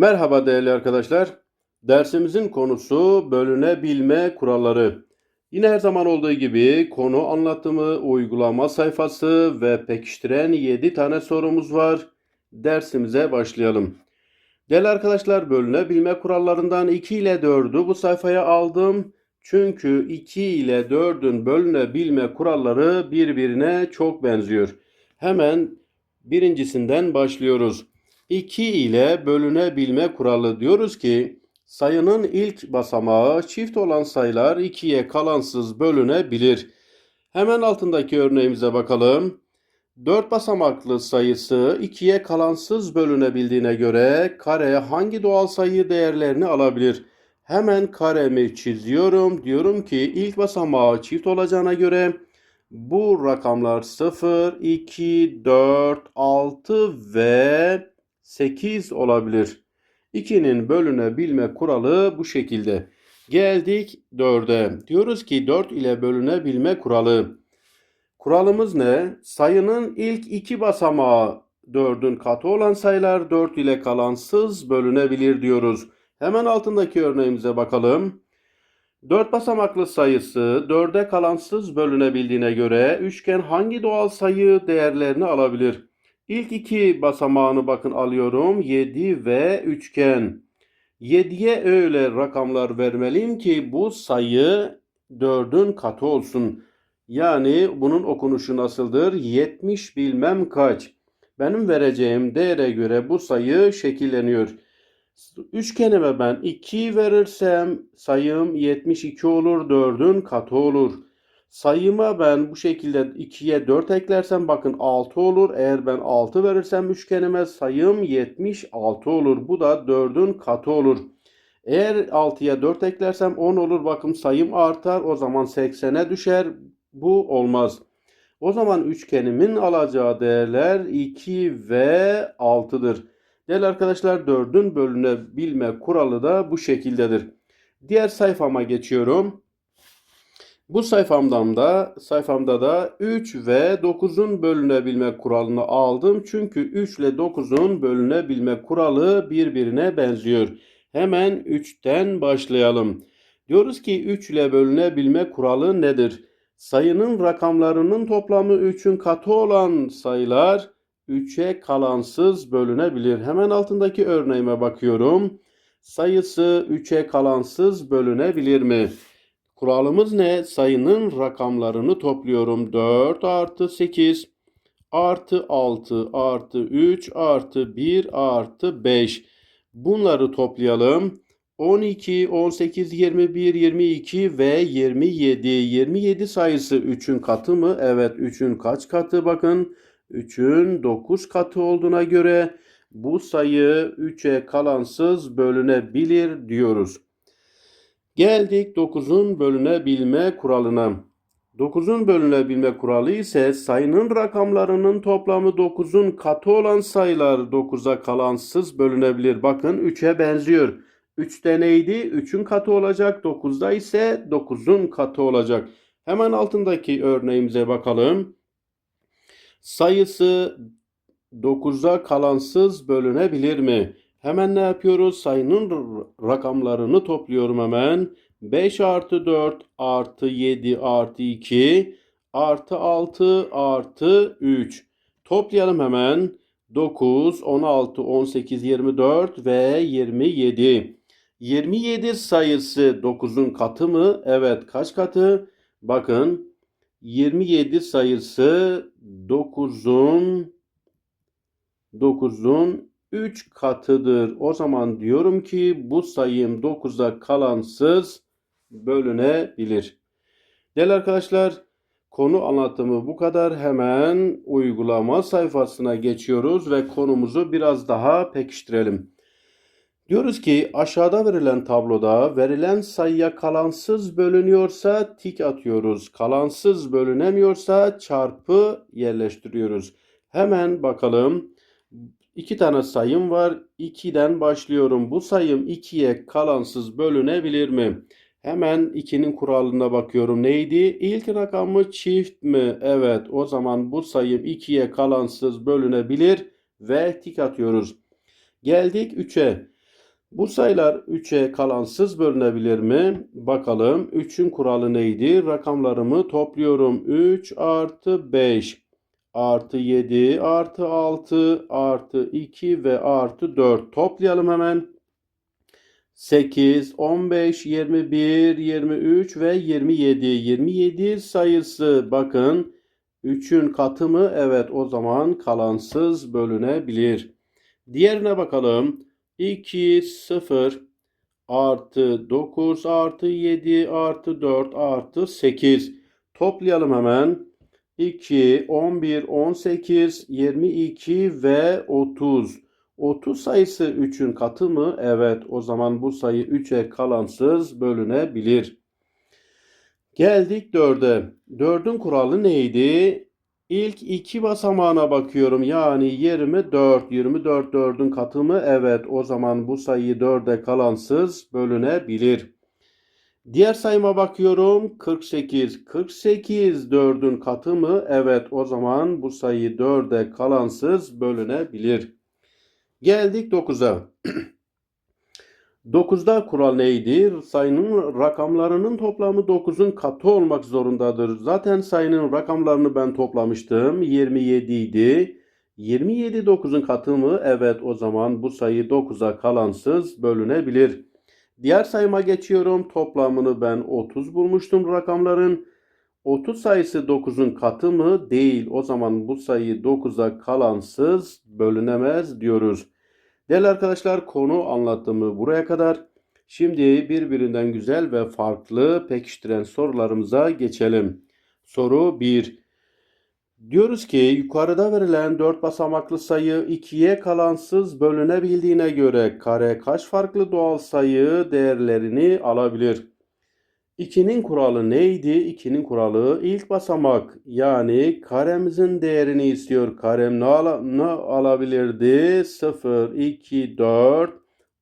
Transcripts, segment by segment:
Merhaba değerli arkadaşlar. Dersimizin konusu bölünebilme kuralları. Yine her zaman olduğu gibi konu anlatımı, uygulama sayfası ve pekiştiren 7 tane sorumuz var. Dersimize başlayalım. Değerli arkadaşlar bölünebilme kurallarından 2 ile 4'ü bu sayfaya aldım. Çünkü 2 ile 4'ün bölünebilme kuralları birbirine çok benziyor. Hemen birincisinden başlıyoruz. 2 ile bölünebilme kuralı diyoruz ki sayının ilk basamağı çift olan sayılar 2'ye kalansız bölünebilir. Hemen altındaki örneğimize bakalım. 4 basamaklı sayısı 2'ye kalansız bölünebildiğine göre kare hangi doğal sayı değerlerini alabilir? Hemen karemi çiziyorum. Diyorum ki ilk basamağı çift olacağına göre bu rakamlar 0, 2, 4, 6 ve 8 olabilir. 2'nin bölünebilme kuralı bu şekilde. Geldik 4'e. Diyoruz ki 4 ile bölünebilme kuralı. Kuralımız ne? Sayının ilk iki basamağı 4'ün katı olan sayılar 4 ile kalansız bölünebilir diyoruz. Hemen altındaki örneğimize bakalım. 4 basamaklı sayısı 4'e kalansız bölünebildiğine göre üçgen hangi doğal sayı değerlerini alabilir? İlk iki basamağını bakın alıyorum. 7 ve üçgen. 7'ye öyle rakamlar vermeliyim ki bu sayı 4'ün katı olsun. Yani bunun okunuşu nasıldır? 70 bilmem kaç. Benim vereceğim değere göre bu sayı şekilleniyor. Üçgenime ben 2 verirsem sayım 72 olur, 4'ün katı olur. Sayıma ben bu şekilde 2'ye 4 eklersem bakın 6 olur. Eğer ben 6 verirsem üçgenime sayım 76 olur. Bu da 4'ün katı olur. Eğer 6'ya 4 eklersem 10 olur. Bakın sayım artar. O zaman 80'e düşer. Bu olmaz. O zaman üçgenimin alacağı değerler 2 ve 6'dır. Değerli arkadaşlar 4'ün bölünebilme kuralı da bu şekildedir. Diğer sayfama geçiyorum. Bu sayfamdan da sayfamda da 3 ve 9'un bölünebilme kuralını aldım. Çünkü 3 ile 9'un bölünebilme kuralı birbirine benziyor. Hemen 3'ten başlayalım. Diyoruz ki 3 ile bölünebilme kuralı nedir? Sayının rakamlarının toplamı 3'ün katı olan sayılar 3'e kalansız bölünebilir. Hemen altındaki örneğime bakıyorum. Sayısı 3'e kalansız bölünebilir mi? Kuralımız ne? Sayının rakamlarını topluyorum. 4 artı 8 artı 6 artı 3 artı 1 artı 5. Bunları toplayalım. 12, 18, 21, 22 ve 27. 27 sayısı 3'ün katı mı? Evet 3'ün kaç katı? Bakın 3'ün 9 katı olduğuna göre bu sayı 3'e kalansız bölünebilir diyoruz. Geldik 9'un bölünebilme kuralına. 9'un bölünebilme kuralı ise sayının rakamlarının toplamı 9'un katı olan sayılar 9'a kalansız bölünebilir. Bakın 3'e benziyor. 3'te neydi? 3'ün katı olacak. 9'da ise 9'un katı olacak. Hemen altındaki örneğimize bakalım. Sayısı 9'a kalansız bölünebilir mi? Hemen ne yapıyoruz? Sayının rakamlarını topluyorum hemen. 5 artı 4 artı 7 artı 2 artı 6 artı 3. Toplayalım hemen. 9, 16, 18, 24 ve 27. 27 sayısı 9'un katı mı? Evet kaç katı? Bakın 27 sayısı 9'un 9'un 3 katıdır. O zaman diyorum ki bu sayım 9'a kalansız bölünebilir. Değerli arkadaşlar konu anlatımı bu kadar. Hemen uygulama sayfasına geçiyoruz ve konumuzu biraz daha pekiştirelim. Diyoruz ki aşağıda verilen tabloda verilen sayıya kalansız bölünüyorsa tik atıyoruz. Kalansız bölünemiyorsa çarpı yerleştiriyoruz. Hemen bakalım. İki tane sayım var. 2'den başlıyorum. Bu sayım 2'ye kalansız bölünebilir mi? Hemen 2'nin kuralına bakıyorum. Neydi? İlk rakamı çift mi? Evet. O zaman bu sayım 2'ye kalansız bölünebilir ve tik atıyoruz. Geldik 3'e. Bu sayılar 3'e kalansız bölünebilir mi? Bakalım. 3'ün kuralı neydi? Rakamlarımı topluyorum. 3 artı 5 artı 7 artı 6 artı 2 ve artı 4. Toplayalım hemen. 8, 15, 21, 23 ve 27. 27 sayısı bakın 3'ün katı mı? Evet o zaman kalansız bölünebilir. Diğerine bakalım. 2, 0 artı 9 artı 7 artı 4 artı 8. Toplayalım hemen. 2, 11, 18, 22 ve 30. 30 sayısı 3'ün katı mı? Evet. O zaman bu sayı 3'e kalansız bölünebilir. Geldik 4'e. 4'ün kuralı neydi? İlk iki basamağına bakıyorum. Yani 24. 24 4'ün katı mı? Evet. O zaman bu sayı 4'e kalansız bölünebilir. Diğer sayıma bakıyorum. 48. 48 4'ün katı mı? Evet. O zaman bu sayı 4'e kalansız bölünebilir. Geldik 9'a. 9'da kural neydi? Sayının rakamlarının toplamı 9'un katı olmak zorundadır. Zaten sayının rakamlarını ben toplamıştım. 27 idi. 27 9'un katı mı? Evet o zaman bu sayı 9'a kalansız bölünebilir. Diğer sayıma geçiyorum. Toplamını ben 30 bulmuştum rakamların. 30 sayısı 9'un katı mı? Değil. O zaman bu sayı 9'a kalansız bölünemez diyoruz. Değerli arkadaşlar konu anlatımı buraya kadar. Şimdi birbirinden güzel ve farklı pekiştiren sorularımıza geçelim. Soru 1. Diyoruz ki yukarıda verilen 4 basamaklı sayı 2'ye kalansız bölünebildiğine göre kare kaç farklı doğal sayı değerlerini alabilir? 2'nin kuralı neydi? 2'nin kuralı ilk basamak yani karemizin değerini istiyor. Karem ne, ala, ne alabilirdi? 0, 2, 4,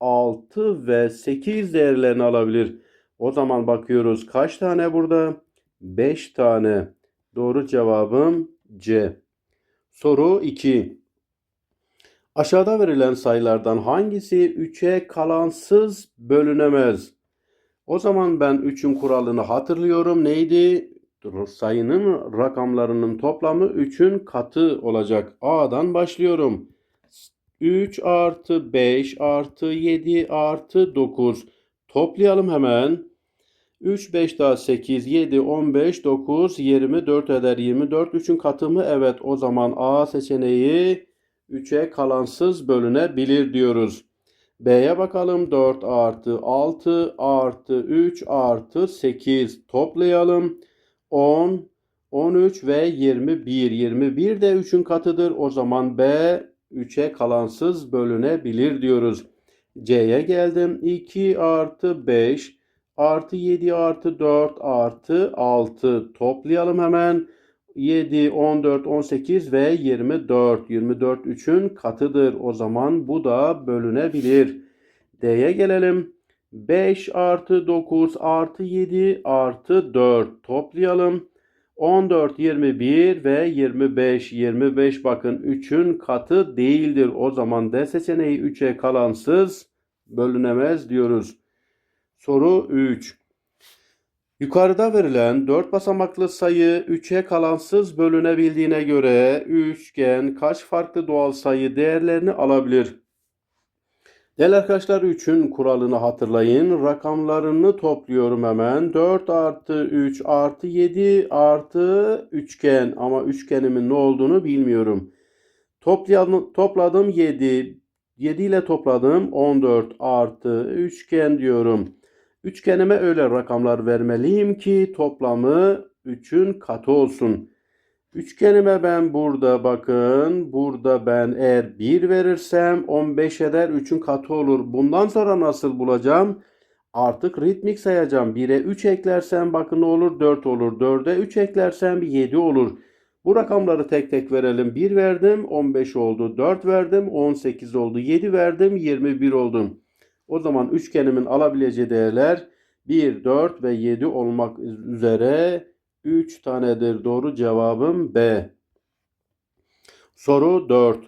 6 ve 8 değerlerini alabilir. O zaman bakıyoruz kaç tane burada? 5 tane. Doğru cevabım C. Soru 2. Aşağıda verilen sayılardan hangisi 3'e kalansız bölünemez? O zaman ben 3'ün kuralını hatırlıyorum. Neydi? Sayının rakamlarının toplamı 3'ün katı olacak. A'dan başlıyorum. 3 artı 5 artı 7 artı 9. Toplayalım hemen. 3, 5 daha 8, 7, 15, 9, 24 eder. 24 3'ün katı mı? Evet o zaman A seçeneği 3'e kalansız bölünebilir diyoruz. B'ye bakalım 4 artı 6 artı 3 artı 8 toplayalım. 10, 13 ve 21. 21 de 3'ün katıdır. O zaman B 3'e kalansız bölünebilir diyoruz. C'ye geldim. 2 artı 5 artı 7 artı 4 artı 6 toplayalım hemen. 7, 14, 18 ve 24. 24 3'ün katıdır. O zaman bu da bölünebilir. D'ye gelelim. 5 artı 9 artı 7 artı 4 toplayalım. 14, 21 ve 25. 25 bakın 3'ün katı değildir. O zaman D seçeneği 3'e kalansız bölünemez diyoruz. Soru 3. Yukarıda verilen 4 basamaklı sayı 3'e kalansız bölünebildiğine göre üçgen kaç farklı doğal sayı değerlerini alabilir? Değerli arkadaşlar 3'ün kuralını hatırlayın. Rakamlarını topluyorum hemen. 4 artı 3 artı 7 artı üçgen ama üçgenimin ne olduğunu bilmiyorum. Topladım, topladım 7. 7 ile topladım 14 artı üçgen diyorum. Üçgenime öyle rakamlar vermeliyim ki toplamı 3'ün katı olsun. Üçgenime ben burada bakın. Burada ben eğer 1 verirsem 15 eder 3'ün katı olur. Bundan sonra nasıl bulacağım? Artık ritmik sayacağım. 1'e 3 eklersem bakın ne olur? 4 olur. 4'e 3 eklersem 7 olur. Bu rakamları tek tek verelim. 1 verdim 15 oldu. 4 verdim 18 oldu. 7 verdim 21 oldu. O zaman üçgenimin alabileceği değerler 1, 4 ve 7 olmak üzere 3 tanedir. Doğru cevabım B. Soru 4.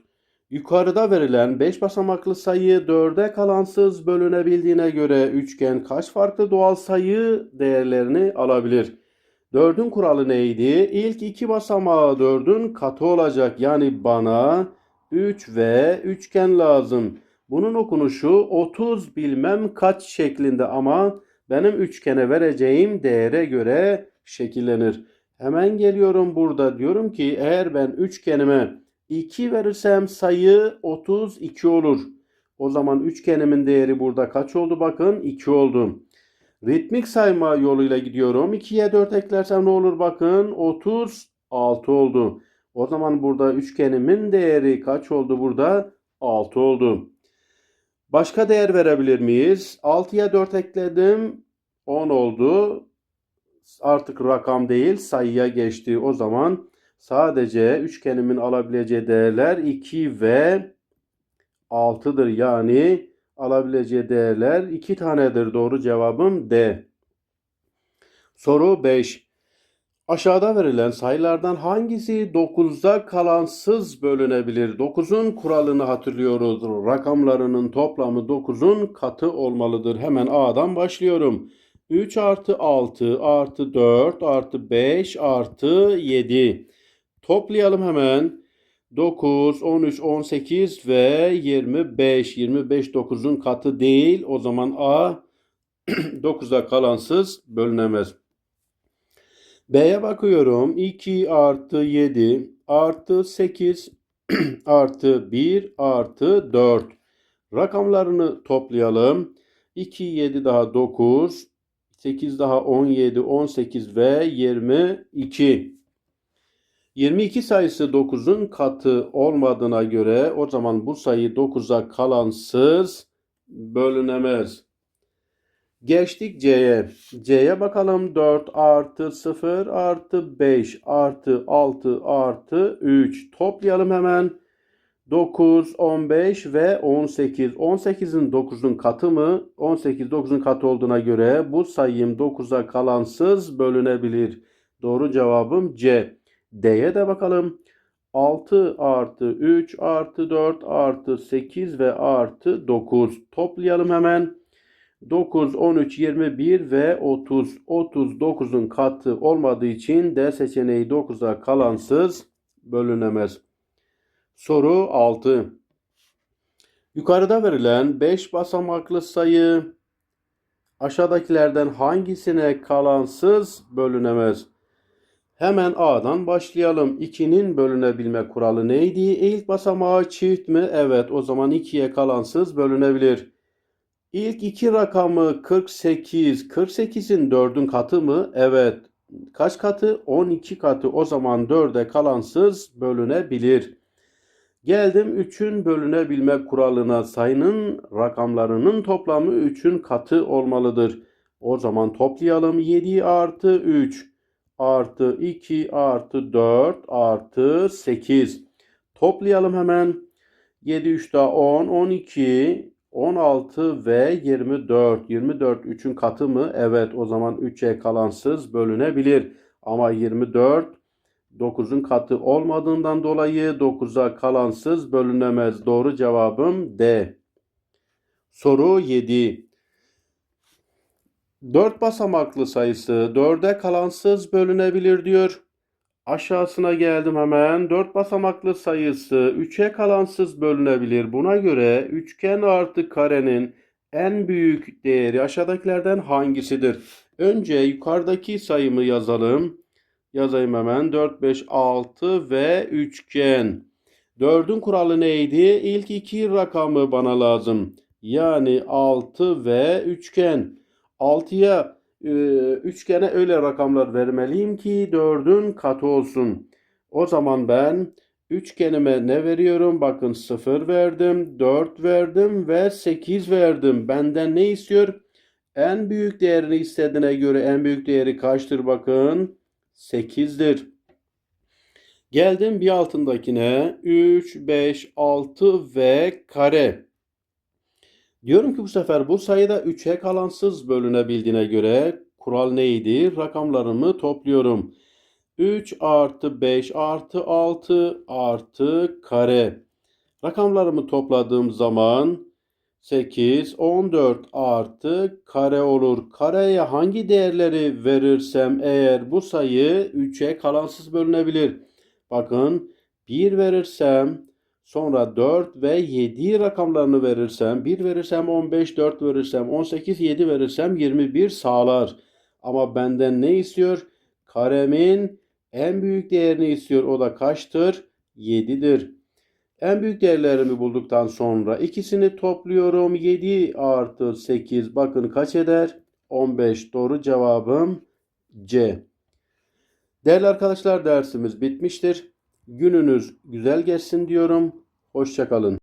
Yukarıda verilen 5 basamaklı sayı 4'e kalansız bölünebildiğine göre üçgen kaç farklı doğal sayı değerlerini alabilir? 4'ün kuralı neydi? İlk iki basamağı 4'ün katı olacak. Yani bana 3 ve üçgen lazım. Bunun okunuşu 30 bilmem kaç şeklinde ama benim üçgene vereceğim değere göre şekillenir. Hemen geliyorum burada diyorum ki eğer ben üçgenime 2 verirsem sayı 32 olur. O zaman üçgenimin değeri burada kaç oldu bakın 2 oldu. Ritmik sayma yoluyla gidiyorum. 2'ye 4 eklersem ne olur bakın 36 oldu. O zaman burada üçgenimin değeri kaç oldu burada? 6 oldu. Başka değer verebilir miyiz? 6'ya 4 ekledim. 10 oldu. Artık rakam değil sayıya geçti. O zaman sadece üçgenimin alabileceği değerler 2 ve 6'dır. Yani alabileceği değerler 2 tanedir. Doğru cevabım D. Soru 5. Aşağıda verilen sayılardan hangisi 9'da kalansız bölünebilir? 9'un kuralını hatırlıyoruz. Rakamlarının toplamı 9'un katı olmalıdır. Hemen A'dan başlıyorum. 3 artı 6 artı 4 artı 5 artı 7. Toplayalım hemen. 9, 13, 18 ve 25. 25 9'un katı değil. O zaman A 9'da kalansız bölünemez. B'ye bakıyorum. 2 artı 7 artı 8 artı 1 artı 4. Rakamlarını toplayalım. 2, 7 daha 9, 8 daha 17, 18 ve 22. 22 sayısı 9'un katı olmadığına göre o zaman bu sayı 9'a kalansız bölünemez. Geçtik C'ye. C'ye bakalım 4 artı 0 artı 5 artı 6 artı 3. Toplayalım hemen. 9, 15 ve 18. 18'in 9'un katı mı? 18 9'un katı olduğuna göre bu sayım 9'a kalansız bölünebilir. Doğru cevabım C. D'ye de bakalım. 6 artı 3 artı 4 artı 8 ve artı 9. Toplayalım hemen. 9, 13, 21 ve 30. 39'un katı olmadığı için D seçeneği 9'a kalansız bölünemez. Soru 6. Yukarıda verilen 5 basamaklı sayı aşağıdakilerden hangisine kalansız bölünemez? Hemen A'dan başlayalım. 2'nin bölünebilme kuralı neydi? İlk basamağı çift mi? Evet o zaman 2'ye kalansız bölünebilir. İlk iki rakamı 48. 48'in 4'ün katı mı? Evet. Kaç katı? 12 katı. O zaman 4'e kalansız bölünebilir. Geldim 3'ün bölünebilme kuralına. Sayının rakamlarının toplamı 3'ün katı olmalıdır. O zaman toplayalım. 7 artı 3 artı 2 artı 4 artı 8. Toplayalım hemen. 7 3 daha 10, 12, 16 ve 24. 24 3'ün katı mı? Evet o zaman 3'e kalansız bölünebilir. Ama 24 9'un katı olmadığından dolayı 9'a kalansız bölünemez. Doğru cevabım D. Soru 7. 4 basamaklı sayısı 4'e kalansız bölünebilir diyor. Aşağısına geldim hemen. 4 basamaklı sayısı 3'e kalansız bölünebilir. Buna göre üçgen artı karenin en büyük değeri aşağıdakilerden hangisidir? Önce yukarıdaki sayımı yazalım. Yazayım hemen. 4, 5, 6 ve üçgen. 4'ün kuralı neydi? İlk iki rakamı bana lazım. Yani 6 ve üçgen. 6'ya e, üçgene öyle rakamlar vermeliyim ki 4'ün katı olsun. O zaman ben üçgenime ne veriyorum? Bakın 0 verdim, 4 verdim ve 8 verdim. Benden ne istiyor? En büyük değerini istediğine göre en büyük değeri kaçtır bakın? 8'dir. Geldim bir altındakine 3, 5, 6 ve kare. Diyorum ki bu sefer bu sayıda 3'e kalansız bölünebildiğine göre kural neydi? Rakamlarımı topluyorum. 3 artı 5 artı 6 artı kare. Rakamlarımı topladığım zaman 8, 14 artı kare olur. Kareye hangi değerleri verirsem eğer bu sayı 3'e kalansız bölünebilir. Bakın 1 verirsem sonra 4 ve 7 rakamlarını verirsem 1 verirsem 15, 4 verirsem 18, 7 verirsem 21 sağlar. Ama benden ne istiyor? Karemin en büyük değerini istiyor. O da kaçtır? 7'dir. En büyük değerlerimi bulduktan sonra ikisini topluyorum. 7 artı 8 bakın kaç eder? 15. Doğru cevabım C. Değerli arkadaşlar dersimiz bitmiştir. Gününüz güzel geçsin diyorum. Hoşçakalın.